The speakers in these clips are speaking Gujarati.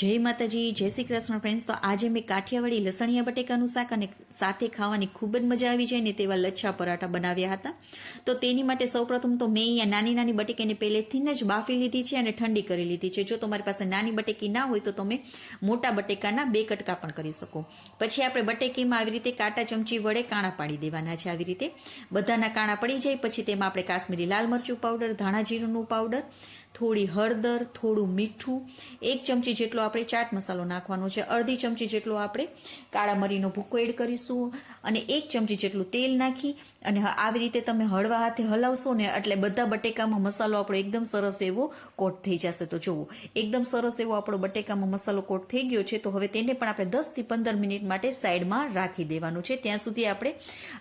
જય માતાજી, જય શ્રી કૃષ્ણ ફ્રેન્ડ્સ તો આજે મેં કાઠિયાવાડી લસણિયા બટેકાનું શાક અને સાથે ખાવાની ખૂબ જ મજા આવી જાય ને તેવા લચ્છા પરાઠા બનાવ્યા હતા. તો તેની માટે સૌપ્રથમ તો મેં અહીંયા નાની નાની બટેકીને પહેલેથી જ બાફી લીધી છે અને ઠંડી કરી લીધી છે. જો તમારી પાસે નાની બટેકી ના હોય તો તમે મોટા બટેકાના બે કટકા પણ કરી શકો. પછી આપણે બટેકીમાં આવી રીતે કાંટા ચમચી વડે કાણા પાડી દેવાના છે આવી રીતે. બધાના કાણા પડી જાય, પછી તેમાં આપણે કાશ્મીરી લાલ મરચું પાવડર ધાણા જીરુંનું પાવડર થોડી હળદર, થોડું મીઠું, એક ચમચી જેટલો આપણે ચાટ મસાલો નાખવાનો છે, અડધી ચમચી જેટલો આપણે કાળા મરીનો ભૂકો એડ કરીશું અને એક ચમચી જેટલું તેલ નાખી અને આવી રીતે તમે હળવા હાથે હલાવશો ને એટલે બધા બટેકામાં મસાલો આપણો એકદમ સરસ એવો કોટ થઈ જશે. તો જુઓ, એકદમ સરસ એવો આપણો બટેકામાં મસાલો કોટ થઈ ગયો છે, તો હવે તેને પણ આપણે દસથી પંદર મિનિટ માટે સાઈડમાં રાખી દેવાનું છે. ત્યાં સુધી આપણે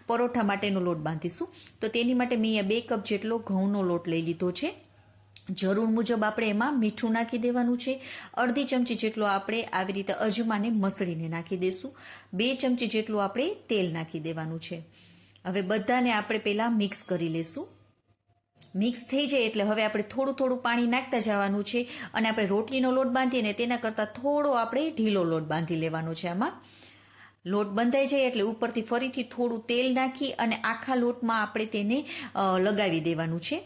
પરોઠા માટેનો લોટ બાંધીશું. તો તેની માટે મેં બે કપ જેટલો ઘઉંનો લોટ લઈ લીધો છે. જરૂર મુજબ આપણે એમાં મીઠું નાખી દેવાનું છે. અડધી ચમચી જેટલો આપણે આવી રીતે અજમાને મસળીને નાખી દેશું. બે ચમચી જેટલું આપણે તેલ નાખી દેવાનું છે. હવે બધાને આપણે પહેલાં મિક્સ કરી લેશું. મિક્સ થઈ જાય એટલે હવે આપણે થોડું થોડું પાણી નાખતા જવાનું છે અને આપણે રોટલીનો લોટ બાંધીએ ને તેના કરતાં થોડો આપણે ઢીલો લોટ બાંધી લેવાનો છે આમાં. લોટ બંધાઈ જાય એટલે ઉપરથી ફરીથી થોડું તેલ નાખી અને આખા લોટમાં આપણે તેને લગાવી દેવાનું છે.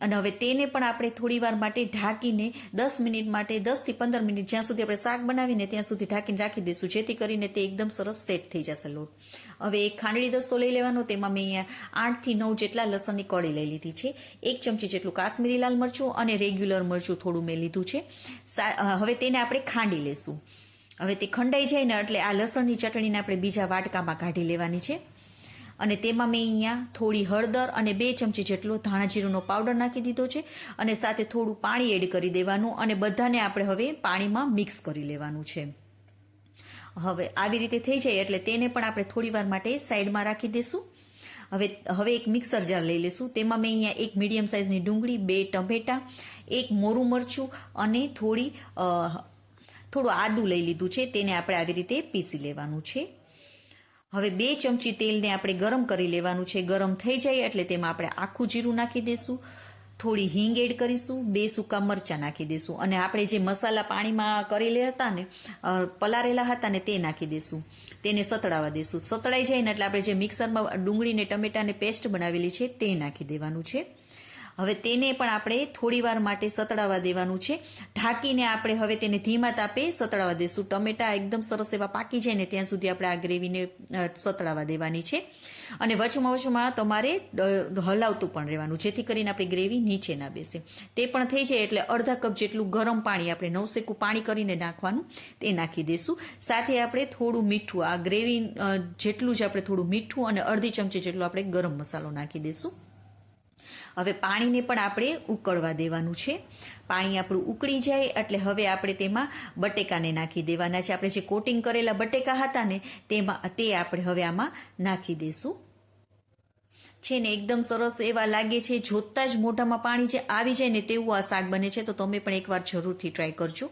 અને હવે તેને પણ આપણે થોડી વાર માટે ઢાંકીને દસ મિનિટ માટે, દસથી પંદર મિનિટ જ્યાં સુધી આપણે શાક બનાવીને ત્યાં સુધી ઢાંકીને રાખી દઈશું, જેથી કરીને તે એકદમ સરસ સેટ થઈ જશે લોટ. હવે એક ખાંડડી દસ્તો લઈ લેવાનો, તેમાં મેં આઠથી નવ જેટલા લસણની કળી લઈ લીધી છે, એક ચમચી જેટલું કાશ્મીરી લાલ મરચું અને રેગ્યુલર મરચું થોડું મેં લીધું છે. હવે તેને આપણે ખાંડી લેશું. હવે તે ખંડાઈ જાય ને એટલે આ લસણની ચટણીને આપણે બીજા વાટકામાં કાઢી લેવાની છે. અને તેમાં મેં અહીંયા થોડી હળદર અને બે ચમચી જેટલો ધાણા જીરુંનો પાવડર નાખી દીધો છે અને સાથે થોડું પાણી એડ કરી દેવાનું અને બધાને આપણે હવે પાણીમાં મિક્સ કરી લેવાનું છે. હવે આવી રીતે થઈ જાય એટલે તેને પણ આપણે થોડી વાર માટે સાઈડમાં રાખી દેશું. હવે હવે એક મિક્સર જાર લઈ લેશું. તેમાં મેં અહીંયા એક મીડિયમ સાઇઝની ડુંગળી, બે ટમેટા, એક મોરું મરચું અને થોડી થોડું આદું લઈ લીધું છે. તેને આપણે આવી રીતે પીસી લેવાનું છે. હવે બે ચમચી તેલને આપણે ગરમ કરી લેવાનું છે. ગરમ થઈ જાય એટલે તેમાં આપણે આખું જીરું નાખી દઈશું થોડી હિંગ એડ કરીશું. બે સૂકા મરચાં નાખી દઈશું અને આપણે જે મસાલા પાણીમાં કરેલા હતા ને પલારેલા હતા ને તે નાખી દઈશું તેને સતળાવા દઈશું સતળાઈ જાય ને એટલે આપણે જે મિક્સરમાં ડુંગળીને ટમેટાને પેસ્ટ બનાવેલી છે તે નાખી દેવાનું છે. હવે તેને પણ આપણે થોડી વાર માટે સતળાવા દેવાનું છે. ઢાંકીને આપણે હવે તેને ધીમા તાપે સતળાવા દઈશું ટમેટા એકદમ સરસ એવા પાકી જાય ને ત્યાં સુધી આપણે આ ગ્રેવીને સતડાવવા દેવાની છે. અને વચમાં વચમાં તમારે હલાવતું પણ રહેવાનું, જેથી કરીને આપણી ગ્રેવી નીચે ના બેસે. તે પણ થઈ જાય એટલે અડધા કપ જેટલું ગરમ પાણી આપણે નવસેકું પાણી કરીને નાખવાનું, તે નાખી દઈશું સાથે આપણે થોડું મીઠું, આ ગ્રેવી જેટલું જ આપણે થોડું મીઠું અને અડધી ચમચી જેટલો આપણે ગરમ મસાલો નાખી દઈશું હવે પાણીને પણ આપણે ઉકળવા દેવાનું છે. પાણી આપણું ઉકળી જાય એટલે હવે આપણે તેમાં બટેકાને નાખી દેવાના છે. આપણે જે કોટિંગ કરેલા બટેકા હતા ને, તેમાં તે આપણે હવે આમાં નાખી દઈશું છે ને, એકદમ સરસ એવા લાગે છે. જોતાં જ મોઢામાં પાણી જે આવી જાય ને તેવું આ શાક બને છે. તો તમે પણ એકવાર જરૂરથી ટ્રાય કરજો.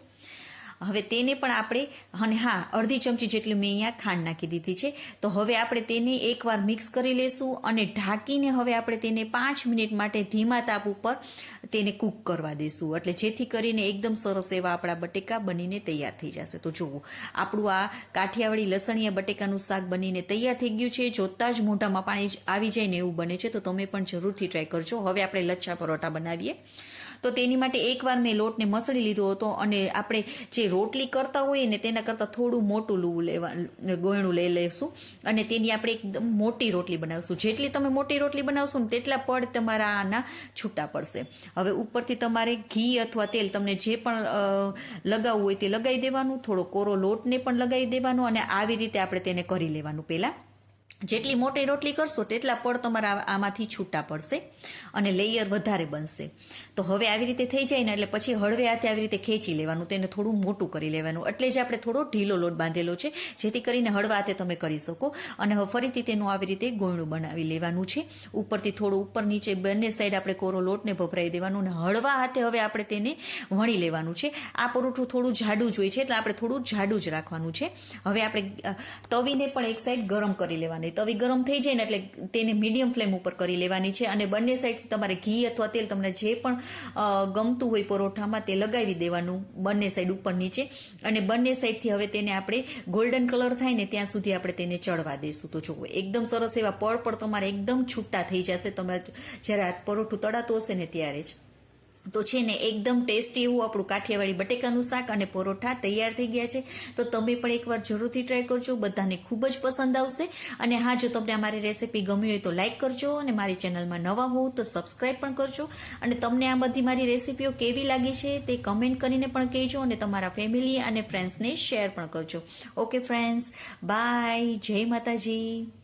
હવે તેને પણ આપણે, અને હા, અડધી ચમચી જેટલી મેં અહીંયા ખાંડ નાખી દીધી છે. તો હવે આપણે તેને એકવાર મિક્સ કરી લેશું અને ઢાંકીને હવે આપણે તેને પાંચ મિનિટ માટે ધીમા તાપ ઉપર તેને કૂક કરવા દેશું. એટલે જેથી કરીને એકદમ સરસ એવા આપણા બટેકા બનીને તૈયાર થઈ જશે. તો જુઓ, આપણું આ કાઠિયાવાડી લસણીયા બટેકાનું શાક બનીને તૈયાર થઈ ગયું છે. જોતાં જ મોઢામાં પાણી આવી જાય ને એવું બને છે. તો તમે પણ જરૂરથી ટ્રાય કરજો. હવે આપણે લચ્છા પરોઠા બનાવીએ. તો તેની માટે એકવાર મેં લોટને મસળી લીધો હતો અને આપણે જે રોટલી કરતા હોઈએ ને તેના કરતાં થોડું મોટું લૂવું લેવા ગોયણું લઈ લઈશું અને તેની આપણે એકદમ મોટી રોટલી બનાવશું. જેટલી તમે મોટી રોટલી બનાવશો ને તેટલા પડ તમારા આના છૂટા પડશે. હવે ઉપરથી તમારે ઘી અથવા તેલ તમને જે પણ લગાવવું હોય તે લગાવી દેવાનું. થોડો કોરો લોટને પણ લગાવી દેવાનો અને આવી રીતે આપણે તેને કરી લેવાનું પહેલાં. જેટલી મોટી રોટલી કરશો તેટલા પડ તમારા આમાંથી છૂટા પડશે અને લેયર વધારે બનશે. તો હવે આવી રીતે થઈ જાય ને એટલે પછી હળવે હાથે આવી રીતે ખેંચી લેવાનું, તેને થોડું મોટું કરી લેવાનું. એટલે જ આપણે થોડો ઢીલો લોટ બાંધેલો છે, જેથી કરીને હળવા હાથે તમે કરી શકો. અને હવે ફરીથી તેનું આવી રીતે ગોળણું બનાવી લેવાનું છે. ઉપરથી થોડું ઉપર નીચે બંને સાઈડ આપણે કોરો લોટને ભભરાઈ દેવાનું અને હળવા હાથે હવે આપણે તેને વણી લેવાનું છે. આ પરોઠું થોડું જાડું જ હોય છે, એટલે આપણે થોડું જાડું જ રાખવાનું છે. હવે આપણે તવીને પણ એક સાઈડ ગરમ કરી લેવાનું. અને તવી ગરમ થઈ જાય ને એટલે તેને મીડિયમ ફ્લેમ ઉપર કરી લેવાની છે અને બંને સાઈડથી તમારે ઘી અથવા તેલ તમને જે પણ ગમતું હોય પરોઠામાં તે લગાવી દેવાનું બંને સાઈડ ઉપર નીચે. અને બંને સાઈડથી હવે તેને આપણે ગોલ્ડન કલર થાય ને ત્યાં સુધી આપણે તેને ચડવા દઈશું તો જુઓ, એકદમ સરસ એવા પળ પળ તમારે એકદમ છૂટા થઈ જશે. તમે જ્યારે પરોઠું તળાતું હશે ને ત્યારે જ. તો છે ને એકદમ ટેસ્ટી એવું આપણું કાઠિયાવાડી બટેકાનું શાક અને પરોઠા તૈયાર થઈ ગયા છે. તો તમે પણ એકવાર જરૂરથી ટ્રાય કરજો, બધાને ખૂબ જ પસંદ આવશે. અને હા, જો તમને અમારી રેસીપી ગમી હોય તો લાઇક કરજો અને મારી ચેનલમાં નવા હોવ તો સબસ્ક્રાઇબ પણ કરજો. અને તમને આ બધી મારી રેસીપીઓ કેવી લાગી છે તે કમેન્ટ કરીને પણ કહેજો અને તમારા ફેમિલી અને ફ્રેન્ડ્સને શેર પણ કરજો. ઓકે ફ્રેન્ડ્સ બાય જય માતાજી.